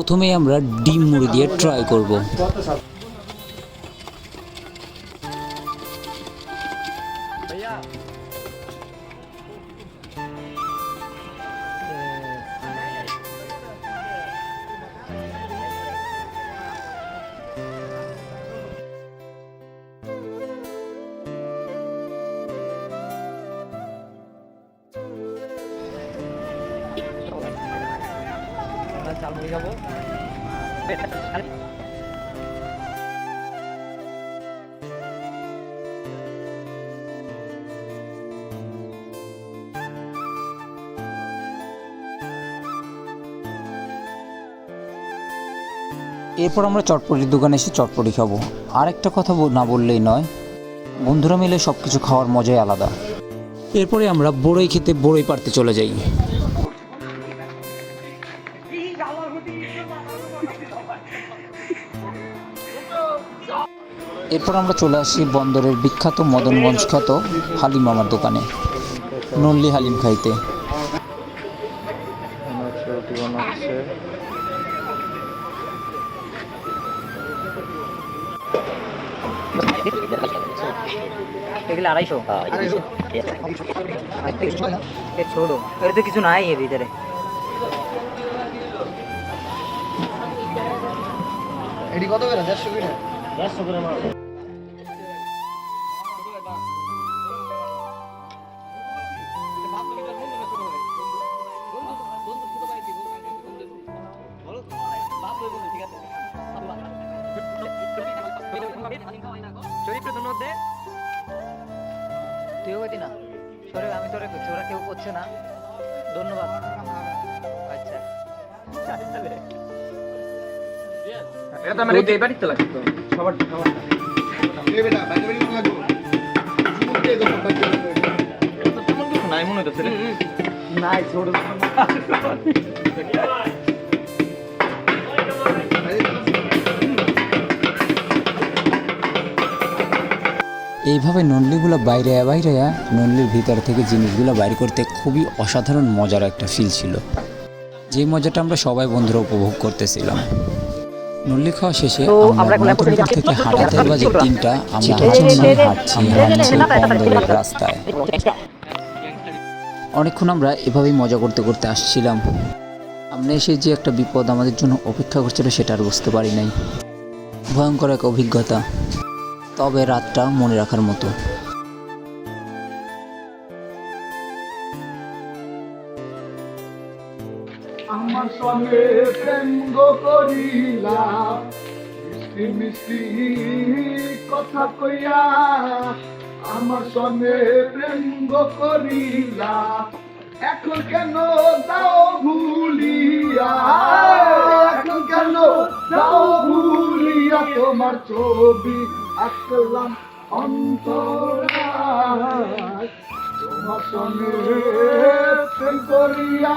প্রথমেই আমরা ডিম মুড়ি দিয়ে ট্রাই করব। এরপর আমরা চটপটির দোকানে এসে চটপটি খাব। আর একটা কথা না বললেই নয়, বন্ধুরা মিলে সব কিছু খাওয়ার মজাই আলাদা। এরপরে আমরা বড়ই খেতে বড়ই পারতে চলে যাই। এরপর আমরা চলে আসি বন্দরের বিখ্যাত মদনগঞ্জ খ্যাত হালিম মামার দোকানে নল্লি হালিম খাইতে। এগুলো আড়াইশো। ছোড়ো এর তো কিছু নাই এর ভিতরে। এটি কত করে? দেড়শো করে? চরিত্র ধন্যবাদ দে। তুইও কইতি না? সরে আমি তোরে করছি ওরা কেউ করছে না। ধন্যবাদ। আচ্ছা। এটা এই বাড়িতে লাগতো। সবার সবার নাই মনে হচ্ছে রে। নাই ছোট এইভাবে ননলিগুলো বাইরে বাইরে ননলির ভিতর থেকে জিনিসগুলো বাইর করতে খুবই অসাধারণ মজার একটা ফিল ছিল। যে মজাটা আমরা সবাই বন্ধুরা উপভোগ করতেছিলাম। নল্লি খাওয়া শেষে আমরা থেকে হাটাতে বাজে তিনটা আমরা হাঁটছি হাঁটছি হাঁটছি বন্দরের রাস্তায়। অনেকক্ষণ আমরা এভাবেই মজা করতে করতে আসছিলাম। সামনে এসে যে একটা বিপদ আমাদের জন্য অপেক্ষা করছিল সেটা আর বুঝতে পারি নাই। ভয়ঙ্কর এক অভিজ্ঞতা। তবে রাতটা মনে রাখার মতো। আমার সঙ্গে প্রেম গো করিলা। মিষ্টি মিষ্টি কথা কইয়া আমার সঙ্গে প্রেম গো করিলা। এখন কেন দাও ভুলিয়া? এখন কেন দাও ভুলিয়া? তোমার ছবি আঁকলাম অন্তরায়। তোমার সঙ্গে প্রেম করিয়া